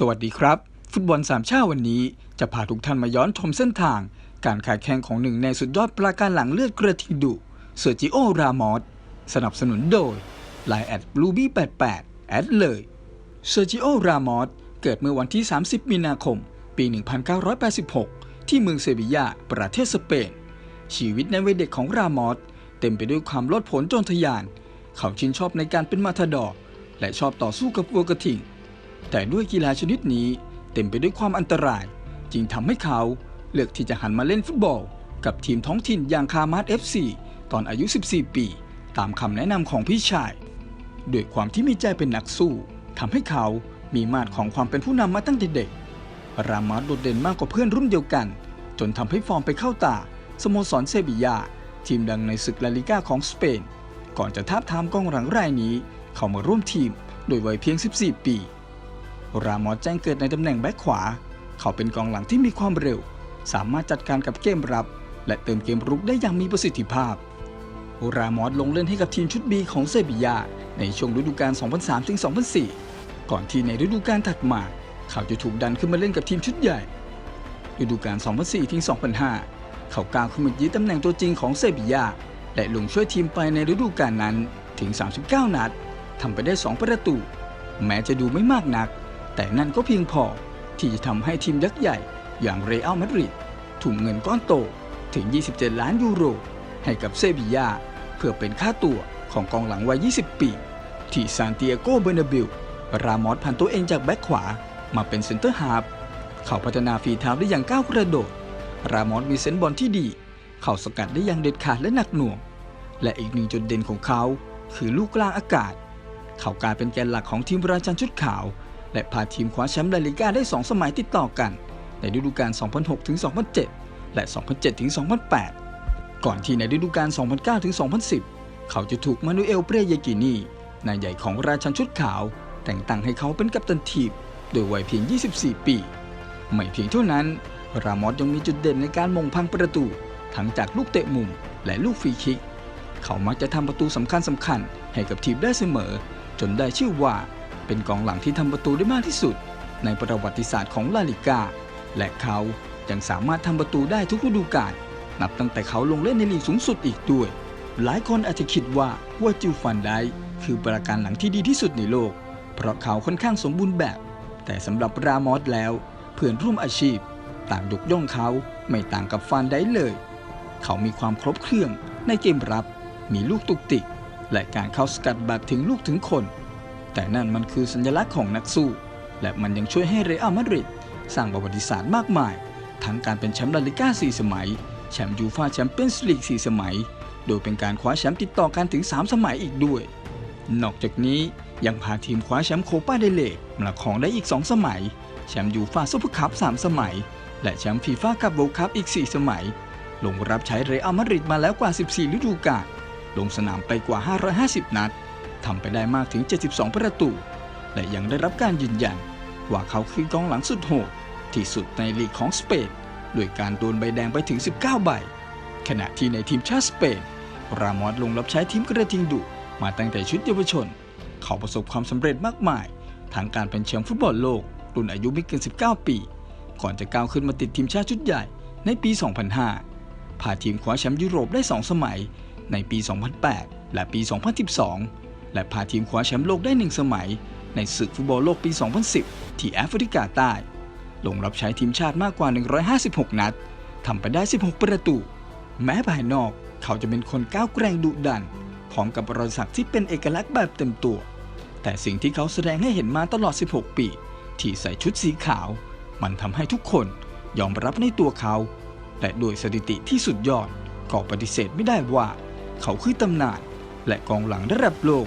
สวัสดีครับ ฟุตบอลสามชาติวันนี้จะพาทุกท่านมาย้อนชมเส้นทาง การขายแข่งของหนึ่งในสุดยอดปราการหลังเลือดกระทิงดุเซอร์จิโอ รามอสสนับสนุนโดย l ล n e แอดบลูบี้88 แอดเลยเซอร์จิโอ รามอสเกิดเมื่อวันที่ 30 มีนาคม ปี 1986 ที่เมืองเซบียา ประเทศสเปน ชีวิตในวัยเด็กของรามอสเต็มไปด้วยความลดผนโจนทยาน เขาชื่นชอบในการเป็นมาทาดอร์และชอบต่อสู้กับวัวกระทิง แต่ด้วยกีฬาชนิดนี้เต็มไปด้วยความอันตราย จึงทำให้เขาเลือกที่จะหันมาเล่นฟุตบอล กับทีมท้องถิ่นอย่างคามาร์เอฟซีตอนอายุ 14 ปี ตามคำแนะนำของพี่ชายด้วยความที่มีใจเป็นนักสู้ทำให้เขามีมาดของความเป็นผู้นำมาตั้งแต่เด็ก รามอสโดดเด่นมากกว่าเพื่อนรุ่นเดียวกัน จนทำให้ฟอร์มไปเข้าตา สโมสรเซบียา ทีมดังในศึกลาลิก้าของสเปน ก่อนจะทาบทามกองหลังรายนี้ เข้ามาร่วมทีม โดยวัยเพียง 14 ปี รามอสแจ้งเกิดในตำแหน่งแบ็คขวา เขาเป็นกองหลังที่มีความเร็ว สามารถจัดการกับเกมรับ และเติมเกมรุกได้อย่างมีประสิทธิภาพรามอสลงเล่นให้กับทีมชุด B ของเซบียาในช่วงฤดูกาล 2003-2004 ก่อนที่ในฤดูกาลถัดมา เขาจะถูกดันขึ้นมาเล่นกับทีมชุดใหญ่ ฤดูกาล 2004-2005 เขาก้าวขึ้นมายึดตำแหน่งตัวจริงของเซบียาและลงช่วยทีมไปในฤดูกาลนั้นถึง 39 นัดทำไปได้ 2 ประตู แม้จะดูไม่มากนัก แต่นั่นก็เพียงพอที่จะทำให้ทีมยักษ์ใหญ่อย่างเรอัลมาดริดทุ่มเงินก้อนโตถึง 27 ล้านยูโร ให้กับเซบียาเพื่อเป็นค่าตัวของกองหลังวัย 20 ปี ที่ซานติเอโก เบอร์นาบิล รามอสผ่านตัวเองจากแบ็คขวามาเป็นเซนเตอร์ฮาร์ฟเขาพัฒนาฝีเท้าได้อย่างก้าวกระโดด รามอสมีเซนบอลที่ดี เขาสกัดได้อย่างเด็ดขาดและหนักหน่วง และอีกหนึ่งจุดเด่นของเขา คือลูกกลางอากาศ เขากลายเป็นแกนหลักของทีมราชันชุดขาว และพาทีมคว้าแชมป์ลาลิก้าได้ 2 สมัยติดต่อกัน ในฤดูกาล 2006-2007 และ 2007-2008 ก่อนที่ในฤดูกาล 2009-2010 เขาจะถูกมานูเอลเปรเยกินีนายใหญ่ของราชันชุดขาว แต่งตั้งให้เขาเป็นกัปตันทีมโดยวัยเพียง 24 ปี ไม่เพียงเท่านั้น รามอสยังมีจุดเด่นในการมงพังประตู ทั้งจากลูกเตะมุมและลูกฟรีคิก เขามักจะทำประตูสำคัญสำคัญๆให้กับทีมได้เสมอ จนได้ชื่อว่า เป็นกองหลังที่ทำประตูได้มากที่สุด ในประวัติศาสตร์ของลาลิกา และเขายังสามารถทำประตูได้ทุกฤดูกาลนับตั้งแต่เขาลงเล่นในลีกสูงสุดอีกด้วย หลายคนอาจจะคิดว่าว่าจิลฟันไดคือประการหลังที่ดีที่สุดในโลก เพราะเขาค่อนข้างสมบูรณ์แบบ แต่สำหรับรามอสแล้ว เพื่อนร่วมอาชีพ ต่างยกย่องเขาไม่ต่างกับฟันไดเลย เขามีความครบเครื่องในเกมรับ มีลูกตุกติกและการเข้าสกัดแบบถึงลูกถึงคน แต่นั่นมันคือสัญลักษณ์ของนักสู้ และมันยังช่วยให้เรอัลมาดริดสร้างประวัติศาสตร์มากมาย ทั้งการเป็นแชมป์ลาลิก้า 4 สมัย แชมป์ยูฟาแชมเปี้ยนส์ลีก 4 สมัย โดยเป็นการคว้าแชมป์ติดต่อกันถึง 3 สมัยอีกด้วย นอกจากนี้ยังพาทีมคว้าแชมป์โคปาเดเลกมาครองได้อีก 2 สมัย แชมป์ยูฟาซุปเปอร์คัพ 3 สมัย และแชมป์ฟีฟ่าคัพเวิลด์คัพอีก 4 สมัย ลงรับใช้เรอัลมาดริดมาแล้วกว่า 14 ฤดูกาล ลงสนามไปกว่า 550 นัด ทำไปได้มากถึง 72 ประตู และยังได้รับการยืนยัน ว่าเขาคือกองหลังสุดโหด ที่สุดในลีกของสเปนด้วยการโดนใบแดงไปถึง 19 ใบ ขณะที่ในทีมชาติสเปน รามอสลงรับใช้ทีมกระทิงดุมาตั้งแต่ชุดเยาวชน เขาประสบความสำเร็จมากมายทั้งการเป็นแชมป์ฟุตบอลโลก รุ่นอายุไม่เกิน 19 ปี ก่อนจะก้าวขึ้นมาติดทีมชาติชุดใหญ่ในปี 2005 พาทีมคว้าแชมป์ยุโรปได้ 2 สมัยในปี 2008 และปี 2012 และพาทีมคว้าแชมป์โลกได้1สมัย ในศึกฟุตบอลโลกปี 2010 ที่แอฟริกาใต้ ลงรับใช้ทีมชาติมากกว่า 156 นัดทำไปได้ 16 ประตู แม้ภายนอกเขาจะเป็นคนก้าวแกร่งดุดัน พร้อมกับรอยสักที่เป็นเอกลักษณ์แบบเต็มตัว แต่สิ่งที่เขาแสดงให้เห็นมาตลอด 16 ปี ที่ใส่ชุดสีขาว มันทำให้ทุกคนยอมรับในตัวเขา และโดยสถิติที่สุดยอดก็ปฏิเสธไม่ได้ว่า เขาคือตำนานและกองหลังระดับโลก